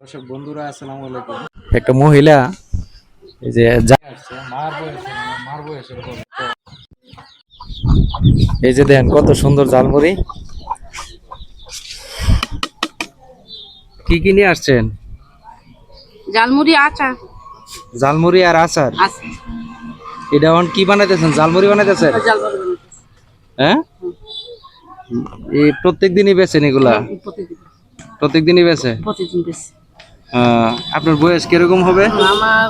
দর্শক বন্ধুরা আসসালামু আলাইকুম। একটা মহিলা এই যে এই যে দেখেন কত সুন্দর জালমুড়ি কি কি নিয়ে আসছেন? জালমুড়ি আচার। জালমুড়ি আর আচার? এটা এখন কি বানাইতেছেন? জালমুড়ি বানাইতেছেন? জালমুড়ি হ্যাঁ? এই প্রত্যেক দিনই বেচেন এগুলা? প্রতিদিন প্রত্যেক দিনই বেচে প্রতিদিন বেশি আহ, আপনার বয়স কীরকম হবে? আমার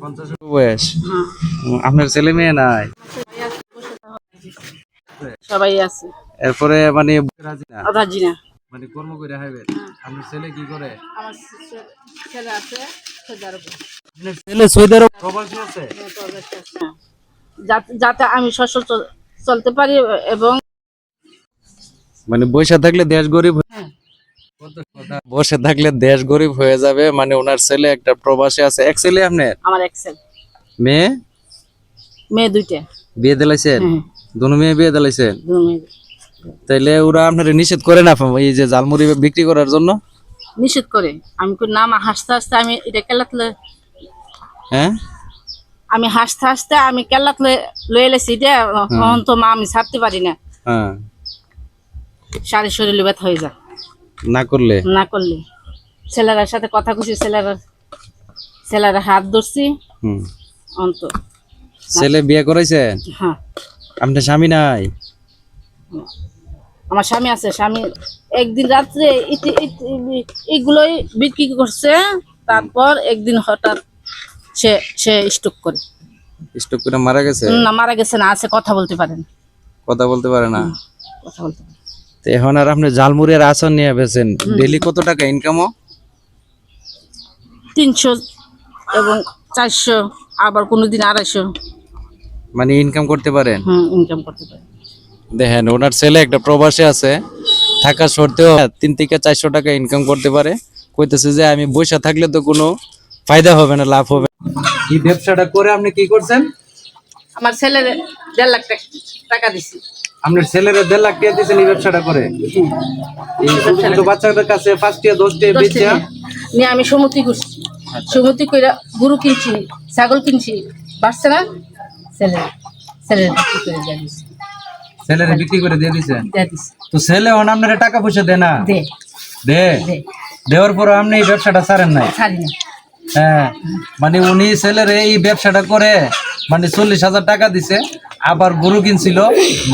পঞ্চাশ বয়স। হ্যাঁ। আপনার ছেলে মেয়ে নাই? সবাই আছে। এরপরে মানে রাজি না? রাজি না। মানে কর্ম করে হাইবেন। আপনার ছেলে কি করে? আমার ছেলে আছে সৌদার আপনার ছেলে সৌদি প্রবাসী আছে? যাতে আমি সচ্ছল চলতে পারি এবং মানে বসে থাকলে দেশ গরিব হয়ে- হ্যাঁ। বসে থাকলে দেশ গরিব হয়ে যাবে। মানে ওনার ছেলে একটা প্রবাসী আছে। এক ছেলে আপনার? আমার এক্সেল মেয়ে? মেয়ে দুইটা। বিয়ে দিলাইছেন? হ্যাঁ। দুনো মেয়ে বিয়ে দিলাইছেন? তাইলে ওরা আপনার নিষেধ করে না এই যে জালমুড়ি বিক্রি করার জন্য? নিষেধ করে। আমি কই, না হাসতে হাসতে আমি এটা কেলাতলে হ্যাঁ? আমি হাসতে হাসতে আমি কেলাতলে লয়ে এলেছি এটা। তখন তো মা আমি ছাড়তে পারি না। হ্যাঁ। সারি শরীরে ব্যথা হয়ে যায়। না করলে? না করলে। ছেলেরার সাথে কথা কুছি ছেলেরা ছেলেরা হাত ধরছি। হুম। অন্ত ছেলে বিয়ে করাইছেন হ্যাঁ। আপনার স্বামী নাই? আমার স্বামী আছে স্বামী একদিন রাত্রে এগুলোই বিক্রি করছে তারপর একদিন হঠাৎ সে সে স্টক করে। স্টক করে মারা গেছে? না মারা গেছে না আছে কথা বলতে পারেন। কথা বলতে পারে না? কথা বলতে পারে তো এখন আর আপনি আচার নিয়ে বেছেন ডেলি কত টাকা ইনকামও তিনশো এবং চারশো আবার কোনোদিন আড়াইশো। মানে ইনকাম করতে পারেন? হুম ইনকাম করতে পারে দেখেন ওনার ছেলে একটা প্রবাসী আছে থাকা সত্ত্বেও তিন থেকে চারশো টাকা ইনকাম করতে পারে। কইতেছে যে আমি বসে থাকলে তো কোনো ফায়দা হবে না লাভ হবে এই ব্যবসাটা করে আপনি কি করছেন? আমার ছেলের দেড় লাখ টাকা টাকা দিছি। আপনার ছেলেরা দেড় লাখ টাকা দিয়েছেন এই ব্যবসাটা করে। এই ছোট বাচ্চাদের কাছে পাঁচ টাকা দশ টাকা দশ বেচে? নিয়ে আমি সমতি করছি। সমতি করে গরু কিনছি ছাগল কিনছি বাড়ছে না? ছেলে ছেলে বিক্রি করে দিয়ে দিছি। ছেলেরা বিক্রি করে দিয়ে দিয়েছেন তো ছেলে হন আপনার টাকা পয়সা দেয় না? দে। দেওয়ার পর আপনি এই ব্যবসাটা ছাড়েন নাই। হ্যাঁ। মানে উনি ছেলের এই ব্যবসাটা করে মানে চল্লিশ হাজার টাকা দিছে। আবার গরু কিনছিল।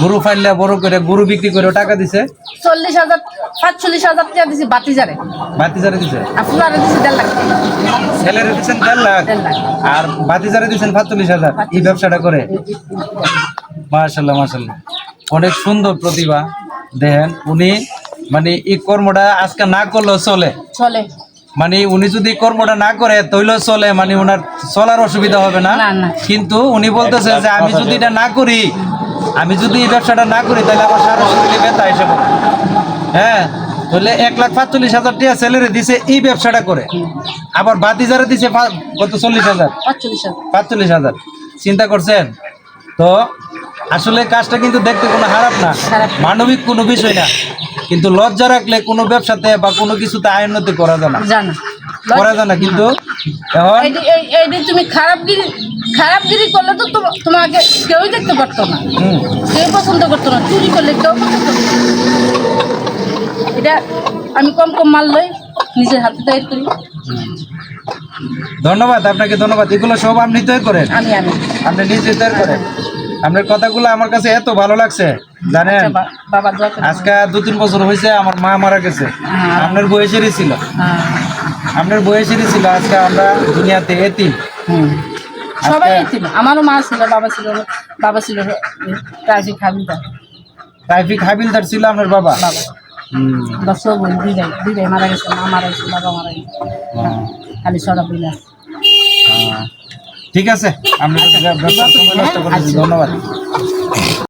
গরু ফাইলে বড় করে গরু বিক্রি করে টাকা দিছে। চল্লিশ হাজার পাঁচচল্লিশ হাজার টাকা দিছি বাতি যারে বাতিজারে দিছে? ফুলারে দিছি দেড় লাখ। ছেলেরে দিচ্ছেন দেড় লাখ? আর বাতিজারে দিচ্ছেন পাঁচচল্লিশ হাজার? এই ব্যবসাটা করে? মাশাল্লাহ মাশাল্লাহ অনেক সুন্দর প্রতিভা। দেখেন উনি মানে এই কর্মটা আজকে না করলেও চলে। চলে। মানে উনি যদি কর্মটা না করে তৈলেও চলে মানে ওনার চলার অসুবিধা হবে না। কিন্তু উনি বলতেছে যে আমি যদি এটা না করি আমি যদি এই ব্যবসাটা না করি তাহলে আমার সারা শরীরে ব্যথা এসে হ্যাঁ তাহলে এক লাখ পাঁচচল্লিশ হাজার টাকা স্যালারি দিছে এই ব্যবসাটা করে। আবার বাতি যারা দিছে কত চল্লিশ হাজার? পাঁচচল্লিশ হাজার। চিন্তা করছেন? তো আসলে কাজটা কিন্তু দেখতে কোনো খারাপ না। মানবিক কোনো বিষয় না। কিন্তু লজ্জা রাখলে কোনো ব্যবসাতে বা কোনো কিছুতে আইনতি করা যায় না। জানো করা যায় না কিন্তু। এখন এইটি এই- এইটি তুমি খারাপগিরি খারাপগিরি করলে তো তোমা- তোমাকে কেউই দেখতে পারতো না। হুম, কেউ পছন্দ করতো না। চুরি করলে কেউ পছন্দ এটা আমি কম কম মাল লই নিজের হাতে তৈরি করি। ধন্যবাদ আপনাকে ধন্যবাদ। এগুলো সব আপনি তৈরি করেন? আমি আমি। আপনি নিজে তৈরি করেন? আপনার কথাগুলো আমার কাছে এত ভালো লাগছে জানেন? আচ্ছা, আজকে দু তিন বছর হয়েছে আমার মা মারা গেছে। হ্যাঁ। আপনার বয়সেরই ছিল। হ্যাঁ, আপনার বয়সেরই ছিল আজকে আমরা দুনিয়াতে এতিম। হুম। সবাই আজকে- আমারও মা ছিল বাবা ছিল বাবা ছিল ট্রাফিক হাবিলদার। ট্রাফিক হাবিলদার ছিল আপনার বাবা? বাবা। হুম, দশ বোন দুই ভাই দুই ভাই মারা গেছে মা মারা গেছে বাবা মারা গেছে। খালি সরা বইলা। ঠিক আছে? আপনি ব্যবসা সময় নষ্ট করেছি ধন্যবাদ।